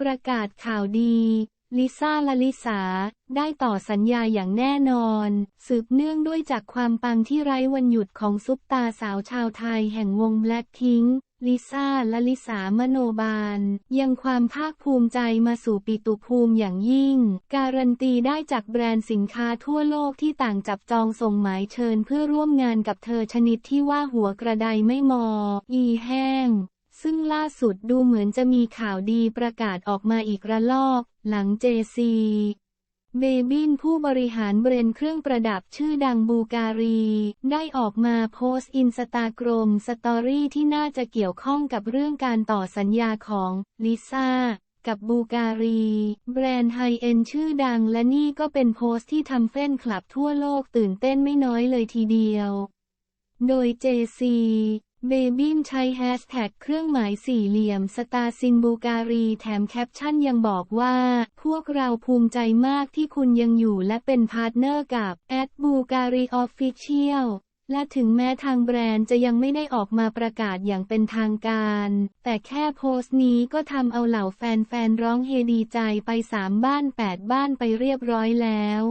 ประกาศข่าวดี ลิซ่าลลิสา ได้ต่อสัญญาอย่างแน่นอน สืบเนื่องด้วยจากความปังที่ไร้วันหยุดของซุปตาสาวชาวไทยแห่งวงแบล็คพิงค์ลิซ่าลลิสามโนบาล ยังความภาคภูมิใจมาสู่ปิตุภูมิอย่างยิ่ง การันตีได้จากแบรนด์สินค้าทั่วโลกที่ต่างจับจองส่งหมายเชิญเพื่อร่วมงานกับเธอชนิดที่ว่าหัวกระไดไม่มอ อีแห้ง ซึ่งล่าสุดดูเหมือนจะมีข่าวดีประกาศออกมาอีกระลอก หลังเจซีเบบินผู้บริหารแบรนด์เครื่องประดับชื่อดังบูการี ได้ออกมาโพสต์อินสตาแกรมสตอรี่ที่น่าจะเกี่ยวข้องกับเรื่องการต่อสัญญาของลิซ่ากับบูการี แบรนด์ไฮเอ็นชื่อดังและนี่ก็เป็นโพสต์ที่ทำแฟนคลับทั่วโลกตื่นเต้นไม่น้อยเลยทีเดียว โดย JC เบบินใช้แฮชแท็กเครื่องหมายสี่เหลี่ยมสตาซินบูการีแถมแคปชั่นยังบอกว่า พวกเราภูมิใจมากที่คุณยังอยู่และเป็นพาร์ทเนอร์กับแอดบูการีออฟฟิเชียลและถึงแม้ทางแบรนด์จะยังไม่ได้ออกมาประกาศอย่างเป็นทางการ แต่แค่โพสต์นี้ก็ทำเอาเหล่าแฟนๆร้องเฮดีใจไปสามบ้านแปดบ้านไปเรียบร้อยแล้ว